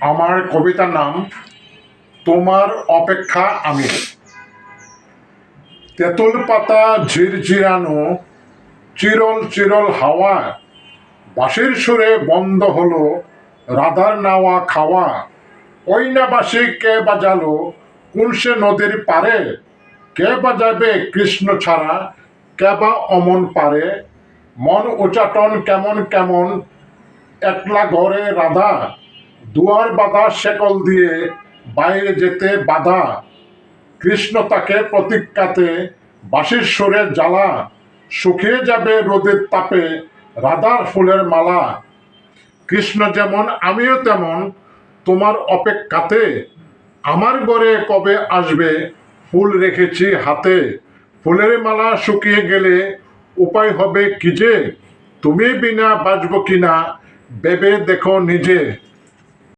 আমার কবিতার নাম, তোমার অপেক্ষা আমি তেঁতুল পাতা ঝিরঝিরানো, চিরল চিরল হাওয়া, বাঁশির সুরে বন্ধ হলো, রাধার নাওয়া খাওয়া। ওই না কে বাজালো, কোন সে নদীর পারে? কে বাজাবে কৃষ্ণ ছাড়া, কে বা অমন পারে? মন উচাটন কেমন কেমন, একলা ঘরে রাধা। দুয়ার বাধা শেকল দিয়ে বাইরে যেতে বাধা। কৃষ্ণ তাকে প্রতিজ্ঞাতে বাঁশির সুরে জ্বালা, শুকিয়ে যাবে রোদের তাপে রাধার ফুলের মালা। কৃষ্ণ যেমন, আমিও তেমন, তোমার অপেক্ষাতে। আমার ঘরে কবে আসবে ফুল রেখেছি হাতে। ফুলের মালা শুকিয়ে গেলে উপায় হবে কি যে? তুমি বিনা বাঁচব কিনা, ভেবে দেখো নিজে।